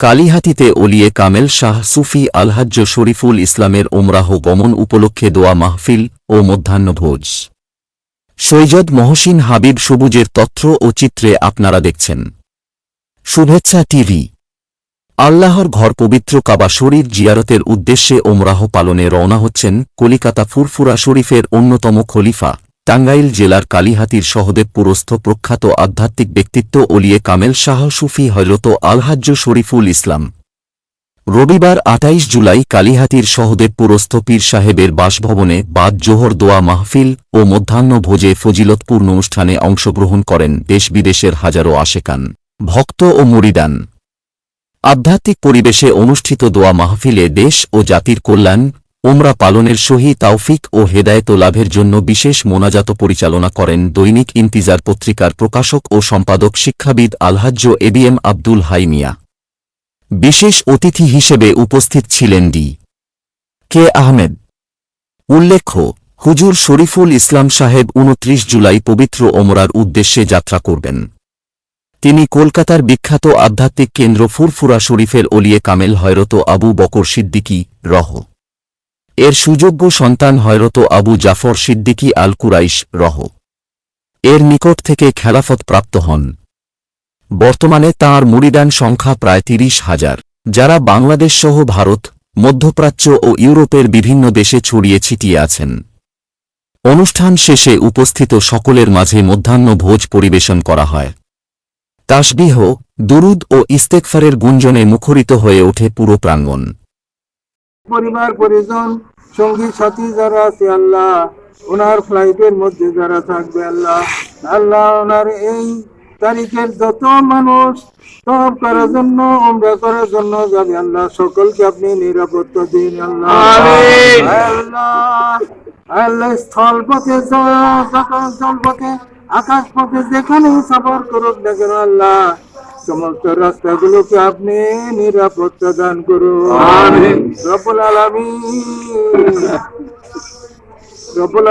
কালিহাতিতে ওলিয়ে কামেল শাহ সুফি আলহাজ্জ শরীফুল ইসলামের ওমরাহ গমন উপলক্ষে দোয়া মাহফিল ও মধ্যাহ্নভোজ সৈয়দ মহসিন হাবিব সবুজের তথ্য ও চিত্রে আপনারা দেখছেন। শুভেচ্ছা টিভি। আল্লাহর ঘর পবিত্র কাবা শরীর জিয়ারতের উদ্দেশ্যে ওমরাহ পালনে রওনা হচ্ছেন কলিকাতা ফুরফুরা শরীফের অন্যতম খলিফা। টাঙ্গাইল জেলার কালিহাতির সহদেবপুরস্থ প্রখ্যাত আধ্যাত্মিক ব্যক্তিত্ব ওলিয়ে কামেল শাহ সুফি হজরত আলহাজ্জ শরীফুল ইসলাম। রবিবার আটাইশ জুলাই কালিহাতির সহদেবপুরস্থ পীর সাহেবের বাসভবনে বাদ জোহর দোয়া মাহফিল ও মধ্যাহ্ন ভোজে ফজিলতপূর্ণ অনুষ্ঠানে অংশগ্রহণ করেন দেশ বিদেশের হাজারো আশেকান, ভক্ত ও মুরিদান। আধ্যাত্মিক পরিবেশে অনুষ্ঠিত দোয়া মাহফিলে দেশ ও জাতির কল্যাণ ওমরা পালনের সহি তাওফিক ও হেদায়েত লাভের জন্য বিশেষ মোনাজাত পরিচালনা করেন দৈনিক ইন্তিজার পত্রিকার প্রকাশক ও সম্পাদক শিক্ষাবিদ আলহাজ্জ এবিএম আব্দুল হাই মিয়া বিশেষ অতিথি হিসেবে উপস্থিত ছিলেন ডি। কে আহমেদ। উল্লেখ্য, হুজুর শরীফুল ইসলাম সাহেব উনত্রিশ জুলাই পবিত্র ওমরার উদ্দেশ্যে যাত্রা করবেন। তিনি কলকাতার বিখ্যাত আধ্যাত্মিক কেন্দ্র ফুরফুরা শরীফের অলিয়ে কামেল হয়রত আবু বকর সিদ্দিকী, রহ। এর সুযোগ্য সন্তান হয়রত আবু জাফর সিদ্দিকী আল কুরাইশ রহ। এর নিকট থেকে খেলাফত প্রাপ্ত হন। বর্তমানে তাঁর মুরিদান সংখ্যা প্রায় তিরিশ হাজার, যারা বাংলাদেশ সহ ভারত, মধ্যপ্রাচ্য ও ইউরোপের বিভিন্ন দেশে ছড়িয়ে ছিটিয়ে আছেন। অনুষ্ঠান শেষে উপস্থিত সকলের মাঝে মধ্যাহ্ন ভোজ পরিবেশন করা হয়। তাসবিহ, দুরুদ ও ইস্তেকফারের গুঞ্জনে মুখরিত হয়ে ওঠে পুরো প্রাঙ্গণ। পরিবার পরিজন সঙ্গী সাথী যারা আছে আল্লাহ ওনার ফ্লাইটের মধ্যে যারা থাকবে আল্লাহ আল্লাহ ওনার এই তারিখের যত মানুষ সব করার জন্য ওমরা করার জন্য যাবে আল্লাহ সকলকে আপনি নিরাপত্তা দিন আল্লাহ। আল্লাহ আল্লাহ স্থল পথে স্থল পথে আকাশ পথে যেখানে সফর করুক না কেন আল্লাহ সমস্ত রাস্তাগুলোকে আপনি নিরাপত্তা দান করুন। সফল আলমিন।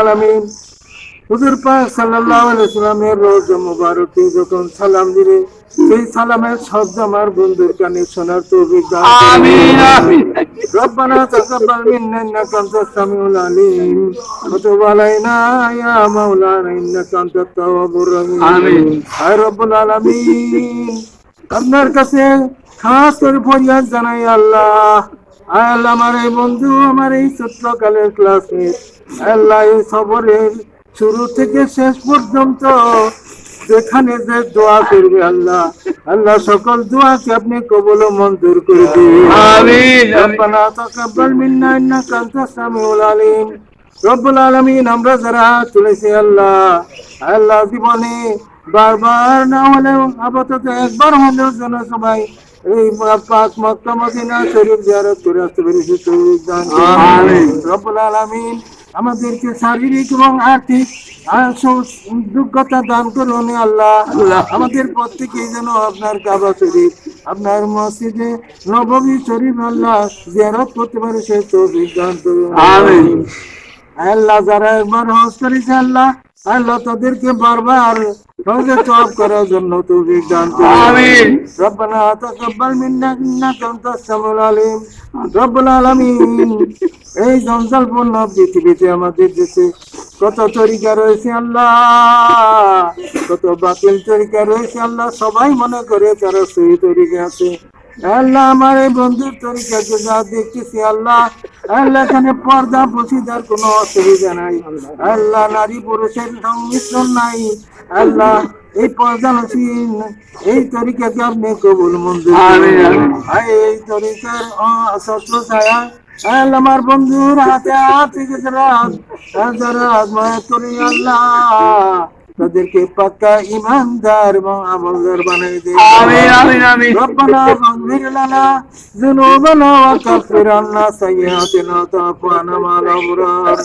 আলমিন। হুজুর সাল্লাল্লাহু আলাইহি সাল্লামের যখন সালাম সেই সালামের শব্দ আমার বন্ধুর কানে শোনার তৌফিক দান আমিন আমিন। রব্বানা তাকাব্বাল মিন্না ইন্নাকা আনতাস সামিউল আলিম। ওয়া তুব আলাইনা ইয়া মাওলানা ইন্নাকা আনতাত তাওয়াবুর রহিম। আমিন। রব্বুল আলামিন। আপনার কাছে খাস করে ফরিয়াদ জানাই আল্লাহ। আল্লাহ আমার এই বন্ধু আমার এই ছোট্টকালের ক্লাসে। আল্লাহ এই সবরের শুরু থেকে শেষ পর্যন্ত যেখানে যে দোয়া করবে আল্লাহ। আল্লাহ সকল দোয়াকে আপনি কবল মঞ্জুর করে দিন। আমিন রব্বানা তাকাব্বাল মিন্না ইন্নাকা আনতাস সামিউল আলিম। রব্বুল আলামিন আমরা যারা চলেছি আল্লাহ আল্লাহ জীবনে বারবার না হলেও আপাতত একবার হলেও যেন সবাই এই পাক মক্কা মদিনা শরীফ জিয়ারত করে আসতে পেরেছি। তৌফিক দান রব্বুল আলামিন আমাদেরকে শারীরিক এবং আর্থিক যোগ্যতা দান করুন আল্লাহ। আমাদের প্রত্যেকে যেন আপনার কাবা শরীফ আপনার মসজিদে নবমী শরীফ আল্লাহ জিয়ারত করতে পারে সে তৌফিক দান করুন। আল্লাহ যারা একবার হজ করেছে আল্লাহ আল্লাহ তাদেরকে বারবার করার জন্য তৌফিক দান করুন। আমিন। রব্বানা তাকাব্বাল মিন্না ইন্নাকা আনতাস সামিউল আলিম। রব্বুল আলামিন। এই জঞ্জালপূর্ণ পৃথিবীতে আমাদের দেশে কত তরিকা রয়েছে আল্লাহ? কত বাতিল তরিকা রয়েছে আল্লাহ? সবাই মনে করে তারা সেই তরিকা আছে। আল্লাহ আমার এই বন্ধুর তরিকাকে যা দেখতেছি আল্লাহ আল্লাহ এখানে পর্দা বসিদার কোনো অসুবিধা নাই। আল্লাহ নারী পুরুষের সংমিশ্রণ নাই। আল্লাহ এই পর্দা নসীন এই তরিকাকে আপনি কবুল মঞ্জুর। এই তরিকার শস্ত্র ছায়া আল্লাহ আমার বন্ধুর হাতে হাত থেকে যারা যারা আজমায়াত করি আল্লাহ। তাদেরকে পাক্কা ইমানদার এবং আমলদার বানিয়ে দিন আমিন আমিন আমিন রব্বানা ফাগফির লানা যুনুবানা ওয়া কাফির আন্না সাইয়্যাতিনা তাওফানা মাল আবরার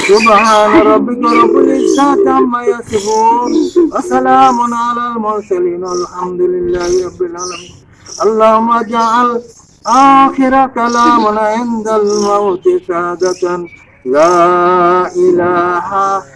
সুবহান রাব্বিকা রব্বিল ইজ্জাতি আম্মা ইয়াসিফুন ওয়া সালামুন আলাল মুরসালিন আলহামদুলিল্লাহি রাব্বিল আলামিন اللهم اجعل آخر كلامنا عند الموت شهادة لا إله إلا